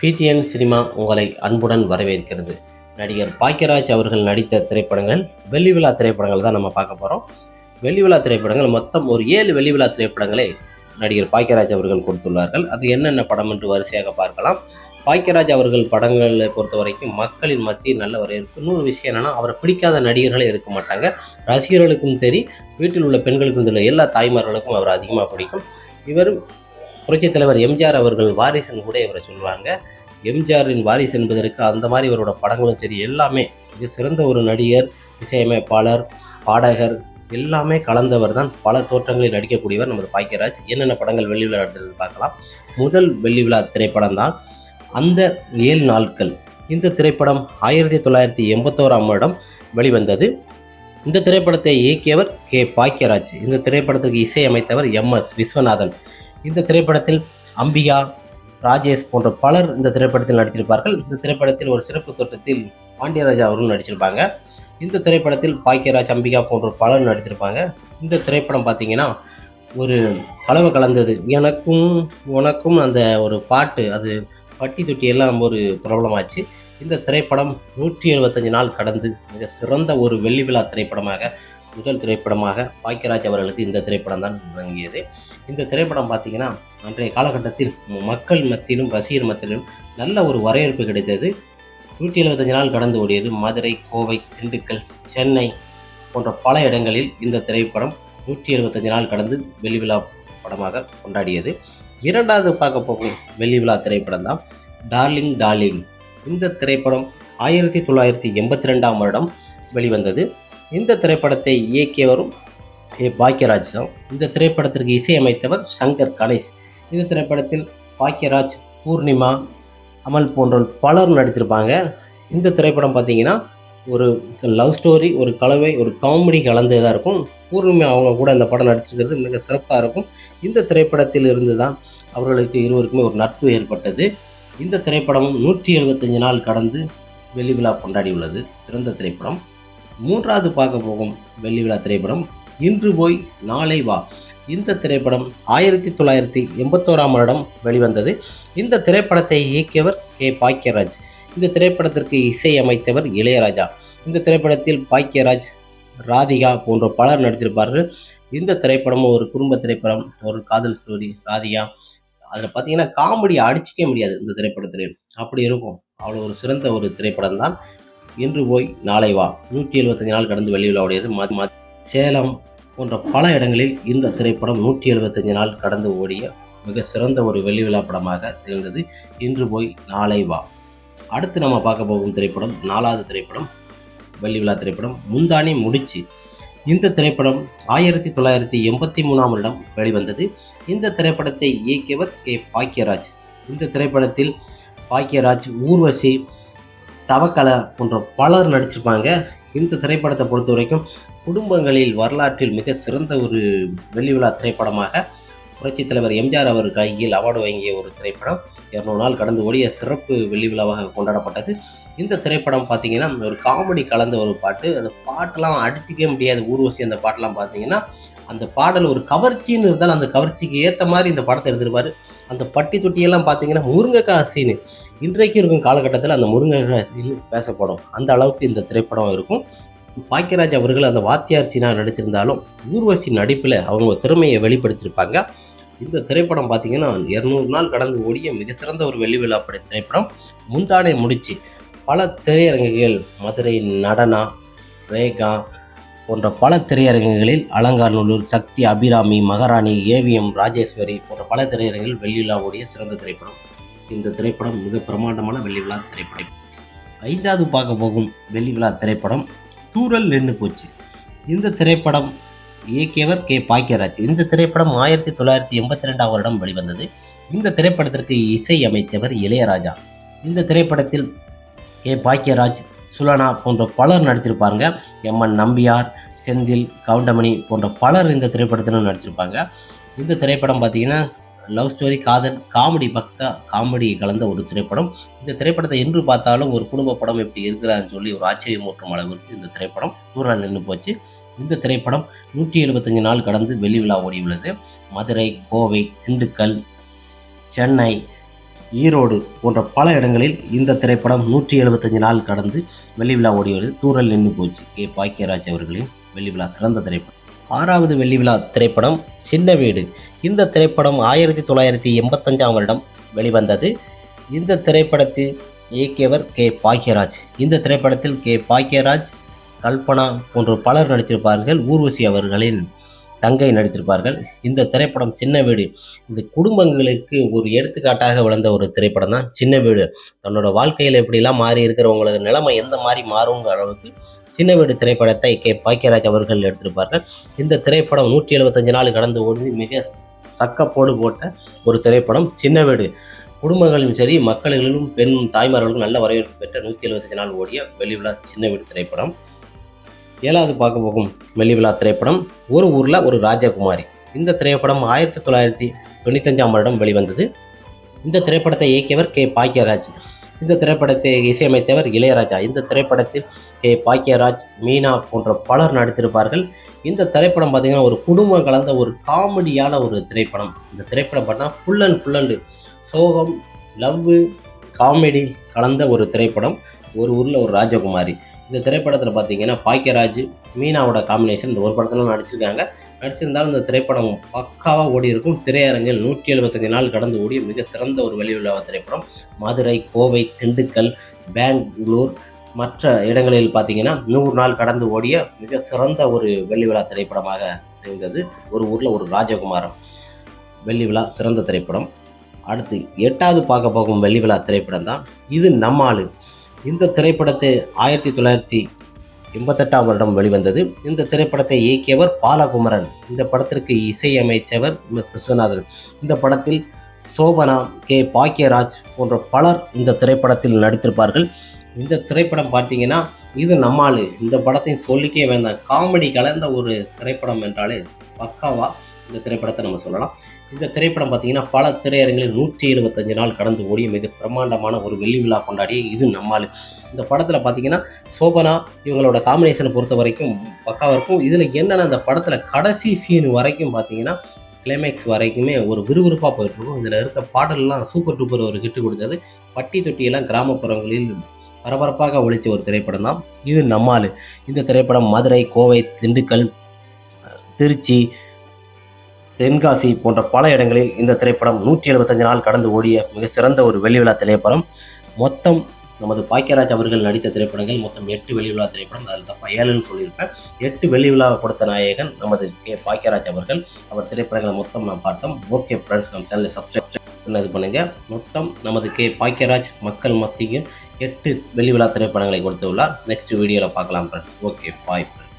PTN cinema உங்களை அன்புடன் வரவேற்கிறது. நடிகர் பாக்கியராஜ் அவர்கள் நடித்த திரைப்படங்கள் வெள்ளி விழா திரைப்படங்கள் தான் நம்ம பார்க்க போகிறோம் வெள்ளி விழா திரைப்படங்கள் மொத்தம் ஒரு ஏழு வெள்ளி விழா திரைப்படங்களை நடிகர் பாக்கியராஜ் அவர்கள் கொடுத்துள்ளார்கள். அது என்னென்ன படம் என்று வரிசையாக பார்க்கலாம். பாக்கியராஜ் அவர்கள் படங்களை பொறுத்த வரைக்கும் மக்களின் மத்தியில் நல்ல வரவேற்பு. இன்னொரு விஷயம் என்னென்னா அவரை பிடிக்காத நடிகர்களே இருக்க மாட்டாங்க. ரசிகர்களுக்கும் சரி வீட்டில் உள்ள பெண்களுக்கும் சரி எல்லா தாய்மார்களுக்கும் அவர் அதிகமாக பிடிக்கும். இவர் புரட்சித் தலைவர் எம்ஜிஆர் அவர்கள் வாரிசுன்னு கூட இவரை சொல்லுவாங்க. எம்ஜிஆரின் வாரிசு என்பதற்கு அந்த மாதிரி இவரோட படங்களும் சரி எல்லாமே மிக சிறந்த ஒரு நடிகர் இசையமைப்பாளர் பாடகர் எல்லாமே கலந்தவர் தான் பல தோற்றங்களில் நடிக்கக்கூடியவர் நமது பாக்கியராஜ். என்னென்ன படங்கள் வெள்ளி விழா பார்க்கலாம். முதல் வெள்ளி விழா திரைப்படம் தான். அந்த ஏழு நாட்கள் இந்த திரைப்படம் ஆயிரத்தி தொள்ளாயிரத்தி எண்பத்தோராம் வருடம் வெளிவந்தது. இந்த திரைப்படத்தை இயக்கியவர் கே. பாக்கியராஜ். இந்த திரைப்படத்துக்கு இசையமைத்தவர் எம். எஸ். விஸ்வநாதன். இந்த திரைப்படத்தில் அம்பிகா ராஜேஷ் போன்ற பலர் இந்த திரைப்படத்தில் நடித்திருப்பார்கள். இந்த திரைப்படத்தில் ஒரு சிறப்பு தோட்டத்தில் பாண்டியராஜா அவரும் நடிச்சிருப்பாங்க. இந்த திரைப்படத்தில் பாக்கியராஜ் அம்பிகா போன்ற பலர் நடித்திருப்பாங்க. இந்த திரைப்படம் பார்த்தீங்கன்னா ஒரு கலவை கலந்தது. எனக்கும் உனக்கும் அந்த ஒரு பாட்டு அது பட்டி தொட்டி எல்லாம் ஒரு பிரபலமாச்சு. இந்த திரைப்படம் நூற்றி எழுபத்தஞ்சு நாள் கடந்து மிக சிறந்த ஒரு வெள்ளி விழா திரைப்படமாக முதல் திரைப்படமாக பாக்கியராஜ் அவர்களுக்கு இந்த திரைப்படம் தான் வழங்கியது. இந்த திரைப்படம் பார்த்தீங்கன்னா அன்றைய காலகட்டத்தில் மக்கள் மத்தியிலும் ரசிகர் மத்தியிலும் நல்ல ஒரு வரவேற்பு கிடைத்தது. நூற்றி எழுபத்தஞ்சு நாள் கடந்து ஓடியது மதுரை கோவை திண்டுக்கல் சென்னை போன்ற பல இடங்களில் இந்த திரைப்படம் நூற்றி எழுபத்தஞ்சு நாள் கடந்து வெள்ளி விழா படமாக கொண்டாடியது. இரண்டாவது பார்க்க போகும் வெள்ளி விழா திரைப்படம் தான் டார்லிங் டார்லிங். இந்த திரைப்படம் ஆயிரத்தி தொள்ளாயிரத்தி எண்பத்தி ரெண்டாம் வருடம் வெளிவந்தது. இந்த திரைப்படத்தை இயக்கியவரும் ஏ பாக்யராஜ் தான். இந்த திரைப்படத்திற்கு இசையமைத்தவர் சங்கர் கணேஷ். இந்த திரைப்படத்தில் பாக்யராஜ் பூர்ணிமா அமல் போன்றோர் பலரும் நடித்திருப்பாங்க. இந்த திரைப்படம் பார்த்தீங்கன்னா ஒரு லவ் ஸ்டோரி ஒரு கலவை ஒரு காமெடி கலந்ததாக இருக்கும். பூர்ணிமா அவங்க கூட இந்த படம் நடிச்சிருக்கிறது மிக சிறப்பாக இருக்கும். இந்த திரைப்படத்தில் இருந்து தான் அவர்களுக்கு இருவருக்குமே ஒரு நட்பு ஏற்பட்டது. இந்த திரைப்படமும் நூற்றி எழுபத்தஞ்சு நாள் கடந்து வெளிவிழா கொண்டாடி கொண்டாடியுள்ளது. சிறந்த திரைப்படம். மூன்றாவது பார்க்க போகும் வெள்ளி விழா திரைப்படம் இன்று போய் நாளை வா. இந்த திரைப்படம் ஆயிரத்தி தொள்ளாயிரத்தி எண்பத்தோராம் வருடம் வெளிவந்தது. இந்த திரைப்படத்தை இயக்கியவர் கே. பாக்கியராஜ். இந்த திரைப்படத்திற்கு இசையமைத்தவர் இளையராஜா. இந்த திரைப்படத்தில் பாக்கியராஜ் ராதிகா போன்ற பலர் நடித்திருப்பார்கள். இந்த திரைப்படமும் ஒரு குடும்ப திரைப்படம் ஒரு காதல் ஸ்டோரி ராதிகா. அதில் பார்த்தீங்கன்னா காமெடி அடிச்சிக்க முடியாது இந்த திரைப்படத்தில். அப்படி இருக்கும். அவ்வளோ ஒரு சிறந்த ஒரு திரைப்படம் தான் இன்று போய் நாளை வா. நூற்றி எழுபத்தஞ்சு நாள் கடந்து வெளிவிழாவுடையது மது மது. சேலம் போன்ற பல இடங்களில் இந்த திரைப்படம் நூற்றி எழுபத்தஞ்சு நாள் கடந்து ஓடிய மிக சிறந்த ஒரு வெள்ளி விழா படமாக திகழ்ந்தது. இன்று போய் நாளை வா. அடுத்து நம்ம பார்க்க போகும் திரைப்படம் நாலாவது திரைப்படம் வெள்ளி விழா திரைப்படம் முந்தானி முடிச்சு. இந்த திரைப்படம் ஆயிரத்தி தொள்ளாயிரத்தி எண்பத்தி மூணாம் வருடம் வெளிவந்தது. இந்த திரைப்படத்தை இயக்கியவர் கே. பாக்கியராஜ். இந்த திரைப்படத்தில் பாக்கியராஜ் ஊர்வசி தவக்கலை போன்ற பலர் நடிச்சிருப்பாங்க. இந்த திரைப்படத்தை பொறுத்த வரைக்கும் குடும்பங்களில் வரலாற்றில் மிக சிறந்த ஒரு வெள்ளி விழா திரைப்படமாக புரட்சித் தலைவர் எம்ஜிஆர் அவர் கையில் அவார்டு வாங்கிய ஒரு திரைப்படம். இரநூறு நாள் கடந்து ஓடிய சிறப்பு வெள்ளி விழாவாக கொண்டாடப்பட்டது. இந்த திரைப்படம் பார்த்தீங்கன்னா ஒரு காமெடி கலந்த ஒரு பாட்டு. அந்த பாட்டெல்லாம் அடிச்சிக்க முடியாது. ஊர்வசி அந்த பாட்டெல்லாம் பார்த்தீங்கன்னா அந்த பாடல் ஒரு கவர்ச்சின்னு இருந்தால் அந்த கவர்ச்சிக்கு ஏற்ற மாதிரி இந்த படத்தை எடுத்துருப்பார். அந்த பட்டி தொட்டியெல்லாம் பார்த்தீங்கன்னா முருங்கைக்காய் சீனு. இன்றைக்கு இருக்கும் காலகட்டத்தில் அந்த முருங்கைக்காய் பேசப்படும். அந்த அளவுக்கு இந்த திரைப்படம் இருக்கும். பாக்கியராஜ் அவர்கள் அந்த வாத்தியார் சீனா நடிச்சிருந்தாலும் ஊர்வசி நடிப்பில் அவங்க திறமையை வெளிப்படுத்தியிருப்பாங்க. இந்த திரைப்படம் பார்த்தீங்கன்னா இரநூறு நாள் கடந்து ஓடிய மிக சிறந்த ஒரு வெள்ளி விழா படை திரைப்படம். முந்தானை முடிச்சு பல திரையரங்குகள் மதுரை நடனா ரேகா போன்ற பல திரையரங்குகளில் அலங்காநல்லூர் சக்தி அபிராமி மகாராணி ஏவிஎம் ராஜேஸ்வரி போன்ற பல திரையரங்குகளில் வெள்ளி விழா ஓடிய சிறந்த திரைப்படம். இந்த திரைப்படம் மிக பிரமாண்டமான வெள்ளி விழா திரைப்படம். ஐந்தாவது பார்க்க போகும் வெள்ளி விழா திரைப்படம் தூரல் நின்று போச்சு. இந்த திரைப்படம் இயக்கியவர் கே பாக்கியராஜ். இந்த திரைப்படம் ஆயிரத்தி தொள்ளாயிரத்தி எண்பத்தி ரெண்டாம் வருடம் வெளிவந்தது. இந்த திரைப்படத்திற்கு இசை அமைத்தவர் இளையராஜா. இந்த திரைப்படத்தில் கே பாக்கியராஜ் சுலனா போன்ற பலர் நடிச்சிருப்பாங்க எம்என் நம்பியார் செந்தில் கவுண்டமணி போன்ற பலர் இந்த திரைப்படத்திலும் நடிச்சிருப்பாங்க. இந்த திரைப்படம் பார்த்தீங்கன்னா லவ் ஸ்டோரி காதல் காமெடி பக்தா காமெடி கலந்த ஒரு திரைப்படம். இந்த திரைப்படத்தை என்று பார்த்தாலும் ஒரு குடும்ப படம் எப்படி இருக்கிறான்னு சொல்லி ஒரு ஆச்சரியமூட்டும் அளவிற்கு இந்த திரைப்படம் தூரம் நின்று போச்சு. இந்த திரைப்படம் நூற்றி எழுபத்தஞ்சு நாள் கடந்து வெள்ளி விழா ஓடியுள்ளது. மதுரை கோவை திண்டுக்கல் சென்னை ஈரோடு போன்ற பல இடங்களில் இந்த திரைப்படம் நூற்றி எழுபத்தஞ்சு நாள் கடந்து வெள்ளி விழா ஓடி வருது தூரல் நின்று போச்சு. கே. பாக்கியராஜ் அவர்களின் வெள்ளி விழா சிறந்த திரைப்படம். ஆறாவது வெள்ளி விழா திரைப்படம் சின்ன வீடு. இந்த திரைப்படம் ஆயிரத்தி தொள்ளாயிரத்தி எண்பத்தஞ்சாம் வருடம் வெளிவந்தது. இந்த திரைப்படத்தில் இயக்கியவர் கே. பாக்கியராஜ் இந்த திரைப்படத்தில் கே. பாக்கியராஜ் கல்பனா போன்ற பலர் நடித்திருப்பார்கள். ஊர்வசி அவர்களின் தங்கை நடித்திருப்பார்கள். இந்த திரைப்படம் சின்ன வீடு. இந்த குடும்பங்களுக்கு ஒரு எடுத்துக்காட்டாக விளந்த ஒரு திரைப்படம் தான் சின்ன வீடு. தன்னோட வாழ்க்கையில் எப்படிலாம் மாறி இருக்கிறவங்களது நிலைமை எந்த மாதிரி மாறுங்கிற அளவுக்கு சின்ன வீடு திரைப்படத்தை கே. பாக்கியராஜ் அவர்கள் எடுத்திருப்பார்கள். இந்த திரைப்படம் நூற்றி எழுபத்தஞ்சு நாள் கடந்து ஓடி மிக சக்கப்போடு போட்ட ஒரு திரைப்படம். சின்ன வீடு குடும்பங்களிலும் சரி மக்களிலும் பெண் தாய்மார்களும் நல்ல வரவேற்பு பெற்ற நூற்றி எழுபத்தஞ்சு நாள் ஓடிய வெளி சின்ன வீடு திரைப்படம். ஏழாவது பார்க்க போகும் வெள்ளிவிழா திரைப்படம். ஒரு ஊரில் ஒரு ராஜகுமாரி. இந்த திரைப்படம் ஆயிரத்தி தொள்ளாயிரத்தி தொண்ணூத்தஞ்சாம் வருடம் வெளிவந்தது. இந்த திரைப்படத்தை இயக்கியவர் கே. பாக்கியராஜ். இந்த திரைப்படத்தை இசையமைத்தவர் இளையராஜா. இந்த திரைப்படத்தில் கே. பாக்கியராஜ் மீனா போன்ற பலர் நடித்திருப்பார்கள். இந்த திரைப்படம் பார்த்தீங்கன்னா ஒரு குடும்பம் கலந்த ஒரு காமெடியான ஒரு திரைப்படம். இந்த திரைப்படம் பார்த்தா ஃபுல் அண்ட் ஃபுல் அண்டு சோகம் லவ்வு காமெடி கலந்த ஒரு திரைப்படம். ஒரு ஊரில் ஒரு ராஜகுமாரி. இந்த திரைப்படத்தில் பார்த்தீங்கன்னா பாக்கியராஜ் மீனாவோட காம்பினேஷன் இந்த ஒரு படத்தில் நடிச்சிருக்காங்க. நடிச்சிருந்தாலும் இந்த திரைப்படம் பக்காவாக ஓடி இருக்கும் திரையரங்கில் நூற்றி எழுபத்தஞ்சு நாள் கடந்து ஓடிய மிக சிறந்த ஒரு வெளியுலக திரைப்படம் மதுரை கோவை திண்டுக்கல் பெங்களூர் மற்ற இடங்களில் பார்த்தீங்கன்னா நூறு நாள் கடந்து ஓடிய மிக சிறந்த ஒரு வெள்ளி விழா திரைப்படமாக இருந்தது ஒரு ஊரில் ஒரு ராஜகுமாரம் வெள்ளி விழா சிறந்த திரைப்படம். அடுத்து எட்டாவது பார்க்க போகும் வெள்ளி விழா திரைப்படம் தான் இது நம்மாளு. இந்த திரைப்படத்தை ஆயிரத்தி தொள்ளாயிரத்தி எண்பத்தெட்டாம் வருடம் வெளிவந்தது. இந்த திரைப்படத்தை இயக்கியவர் பாலகுமரன். இந்த படத்திற்கு இசையமைச்சவர் விஸ்வநாதன். இந்த படத்தில் சோபனா கே. பாக்கியராஜ் போன்ற பலர் இந்த திரைப்படத்தில் நடித்திருப்பார்கள். இந்த திரைப்படம் பார்த்தீங்கன்னா இது நம்மால் இந்த படத்தையும் சொல்லிக்கே வேண்டாம். காமெடி கலந்த ஒரு திரைப்படம் என்றாலே பக்காவாக இந்த திரைப்படத்தை நம்ம சொல்லலாம். இந்த திரைப்படம் பார்த்தீங்கன்னா பல திரையரங்களில் நூற்றி எழுபத்தஞ்சு நாள் கடந்து ஓடிய மிக பிரம்மாண்டமான ஒரு வெள்ளி விழா கொண்டாடிய இது நம்மால். இந்த படத்தில் பார்த்தீங்கன்னா சோபனா இவங்களோட காம்பினேஷனை பொறுத்த வரைக்கும் பக்காவாக இருக்கும். இதில் என்னென்ன அந்த படத்தில் கடைசி சீன் வரைக்கும் பார்த்தீங்கன்னா கிளைமேக்ஸ் வரைக்குமே ஒரு விறுவிறுப்பாக போயிட்டுருக்கும் இதில் இருக்க பாடல்லாம் சூப்பர் டூப்பர் ஒரு ஹிட்டு கொடுத்தது. பட்டி தொட்டியெல்லாம் கிராமப்புறங்களில் பரபரப்பாக ஒழித்த ஒரு திரைப்படம் தான். இது நம்மால். இந்த திரைப்படம் மதுரை கோவை திண்டுக்கல் திருச்சி தென்காசி போன்ற பல இடங்களில் இந்த திரைப்படம் நூற்றி எழுபத்தஞ்சு நாள் கடந்து ஓடிய மிக சிறந்த ஒரு வெள்ளிவிழா திரைப்படம். மொத்தம் நமது பாக்கியராஜ் அவர்கள் நடித்த திரைப்படங்கள் மொத்தம் எட்டு வெள்ளி விழா திரைப்படம். அதில் தப்பா ஏழுன்னு சொல்லியிருப்பேன். எட்டு வெள்ளி விழா கொடுத்த நாயகன் நமது கே பாக்கியராஜ் அவர்கள். அவர் திரைப்படங்களை மொத்தம் நாம் பார்த்தோம். ஓகே ஃப்ரெண்ட்ஸ் நம்ம சேனலை சப்ஸ்கிரைப் பண்ணது பண்ணுங்க. மொத்தம் நமது கே பாக்கியராஜ் மக்கள் மத்தியில் எட்டு வெள்ளி விழா திரைப்படங்களை கொடுத்துள்ளார். நெக்ஸ்ட் வீடியோவில் பார்க்கலாம் ஃப்ரெண்ட்ஸ் ஓகே பாய் ஃப்ரெண்ட்ஸ்